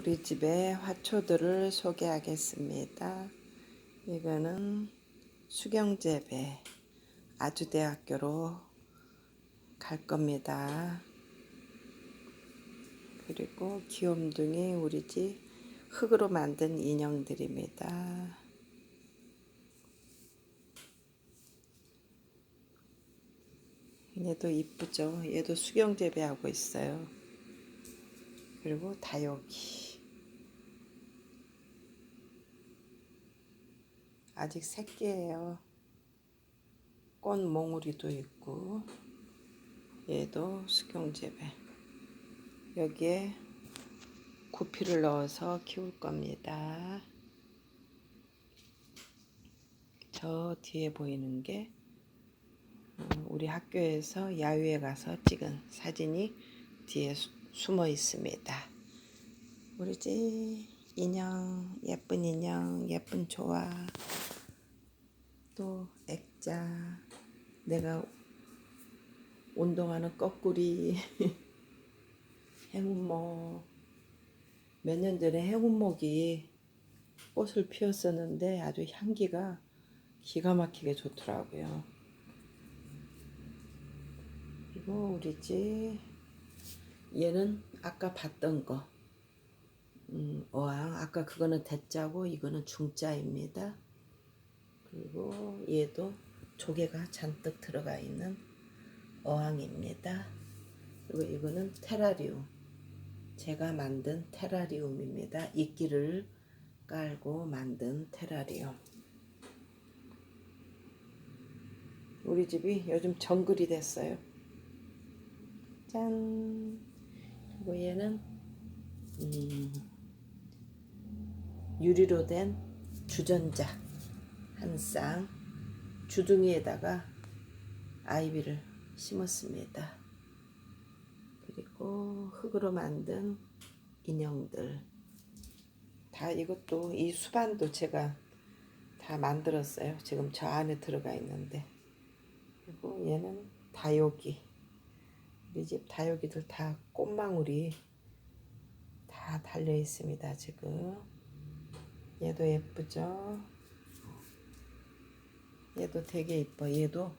우리 집의 화초들을 소개하겠습니다. 이거는 수경재배 아주대학교로 갈 겁니다. 그리고 귀염둥이 우리 집 흙으로 만든 인형들입니다. 얘도 이쁘죠? 얘도 수경재배하고 있어요. 그리고 다육이. 아직 새끼예요. 꽃 몽우리도 있고 얘도 수경재배. 여기에 구피를 넣어서 키울 겁니다. 저 뒤에 보이는 게 어, 우리 학교에서 야유회 가서 찍은 사진이 뒤에 수- 숨어 있습니다. 우리 집 인형, 예쁜 인형, 예쁜 조화, 또 액자, 내가 운동하는 거꾸리, 행운목. 몇 년 전에 행운목이 꽃을 피웠었는데 아주 향기가 기가 막히게 좋더라고요. 그리고 우리 집 얘는 아까 봤던 거 음, 어항 아까 그거는 대자고 이거는 중자입니다. 그리고 얘도 조개가 잔뜩 들어가 있는 어항입니다. 그리고 이거는 테라리움 제가 만든 테라리움입니다. 이끼를 깔고 만든 테라리움. 우리 집이 요즘 정글이 됐어요. 짠. 그리고 얘는 음, 유리로 된 주전자 한 쌍 주둥이에다가 아이비를 심었습니다. 그리고 흙으로 만든 인형들 다 이것도 이 수반도 제가 다 만들었어요. 지금 저 안에 들어가 있는데 그리고 얘는 다육이 우리 집 다육이들 다 꽃망울이 다 달려 있습니다. 지금 얘도 예쁘죠? 얘도 되게 이뻐. 얘도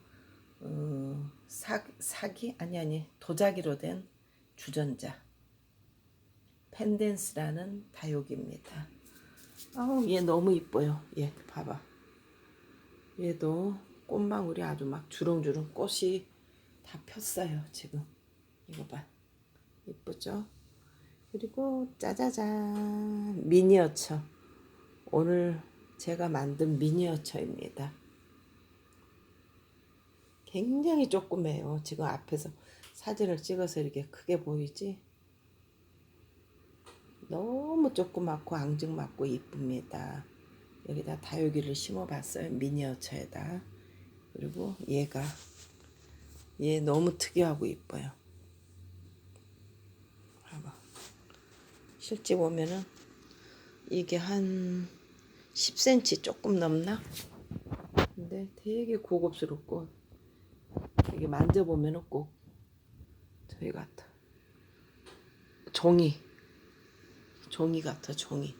어, 사, 사기 아니 아니 도자기로 된 주전자 펜댄스라는 다육입니다. 아우 얘 너무 이뻐요. 얘 봐봐. 얘도 꽃망울이 아주 막 주렁주렁 꽃이 다 폈어요 지금. 이거 봐. 이쁘죠? 그리고 짜자잔 미니어처. 오늘 제가 만든 미니어처입니다. 굉장히 조그매요. 지금 앞에서 사진을 찍어서 이렇게 크게 보이지? 너무 조그맣고 앙증맞고 이쁩니다. 여기다 다육이를 심어봤어요. 미니어처에다. 그리고 얘가 얘 너무 특이하고 이뻐요. 봐봐. 실제 보면은 이게 한 10cm 조금 넘나? 근데 되게 고급스럽고 이게 만져보면은 꼭 저희 같아. 종이. 종이 같아, 종이.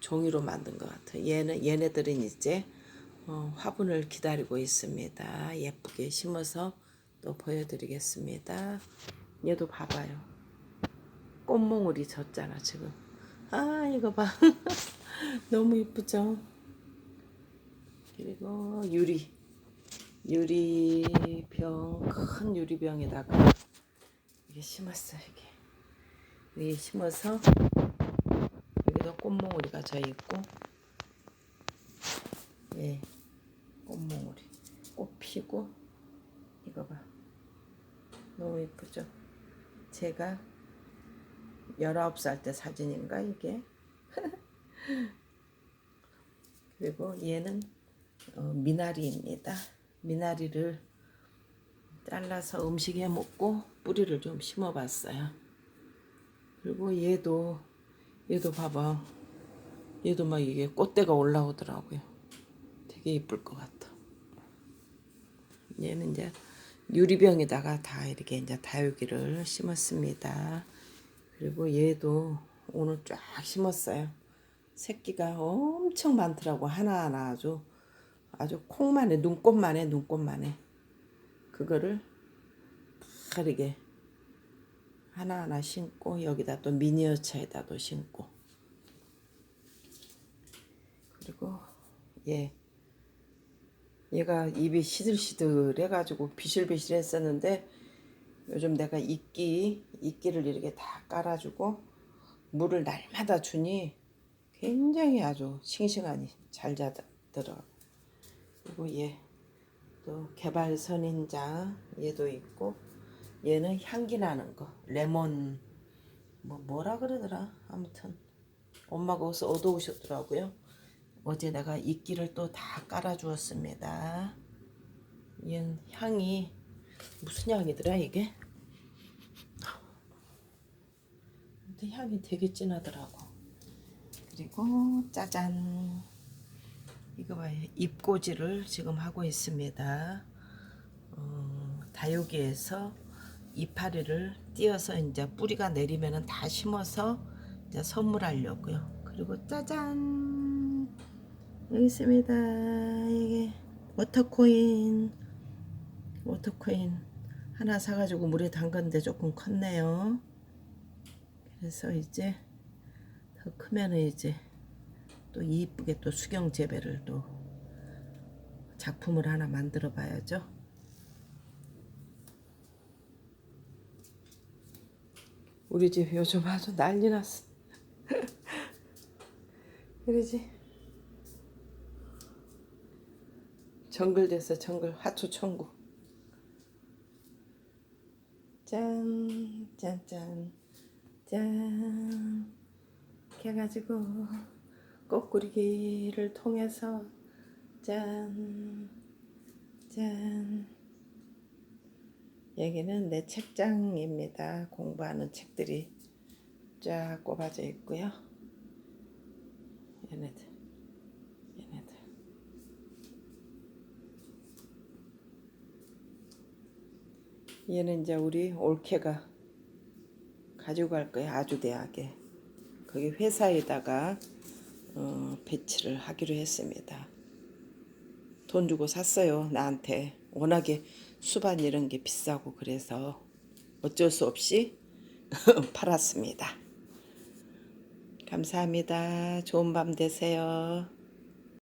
종이로 만든 것 같아. 얘는, 얘네들은 이제 어, 화분을 기다리고 있습니다. 예쁘게 심어서 또 보여드리겠습니다. 얘도 봐봐요. 꽃몽울이 졌잖아, 지금. 아, 이거 봐. 너무 이쁘죠? 그리고 유리. 유리병, 큰 유리병에다가 이게 심었어, 이게. 여기 심어서 여기도 꽃몽우리가 져 있고, 예, 꽃몽우리. 꽃 피고, 이거 봐. 너무 이쁘죠? 제가 19살 때 사진인가, 이게? 그리고 얘는 어, 미나리입니다. 미나리를 잘라서 음식에 먹고 뿌리를 좀 심어봤어요. 그리고 얘도 얘도 봐봐. 얘도 막 이게 꽃대가 올라오더라고요. 되게 이쁠 것 같아. 얘는 이제 유리병에다가 다 이렇게 이제 다육이를 심었습니다. 그리고 얘도 오늘 쫙 심었어요. 새끼가 엄청 많더라고 하나하나 아주 아주 콩만해 눈꽃만해 눈꽃만해. 그거를 빠르게 하나하나 심고 여기다 또 미니어처에다도 심고. 그리고 얘 얘가 입이 시들시들 해가지고 비실비실 했었는데 요즘 내가 이끼 이끼를 이렇게 다 깔아주고 물을 날마다 주니 굉장히 아주 싱싱하니 잘 자더라고 그리고 얘 또 개발 선인장 얘도 있고 얘는 향기 나는 거 레몬. 뭐 뭐라 그러더라? 아무튼. 엄마가 어디서 얻어오셨더라고요. 어제 내가 이끼를 또 다 깔아주었습니다. 얘는 향이 무슨 향이더라 이게? 근데 향이 되게 진하더라고. 그리고 짜잔 이거 봐요 잎꽂이를 지금 하고 있습니다 어, 다육이에서 이파리를 띄어서 이제 뿌리가 내리면은 다 심어서 이제 선물하려고요. 그리고 짜잔 여기 있습니다. 이게 워터코인 워터코인 하나 사가지고 물에 담갔는데 조금 컸네요. 그래서 이제 더 크면은 이제 또 이쁘게 또 수경 재배를 또 작품을 하나 만들어 봐야죠. 우리 집 요즘 아주 난리 났어. 그러지? 정글 됐어, 정글. 하초 천국. 짠, 짠, 짠, 짠. 이렇게 해가지고, 꽃꾸리기를 통해서, 짠, 짠. 여기는 내 책장입니다. 공부하는 책들이 쫙 꼽아져 있고요. 얘네들, 얘네들. 얘는 이제 우리 올케가 가지고 갈 거야. 아주대학에. 거기 회사에다가 어, 배치를 하기로 했습니다. 돈 주고 샀어요. 나한테. 워낙에 수반 이런 게 비싸고 그래서 어쩔 수 없이 팔았습니다. 감사합니다. 좋은 밤 되세요.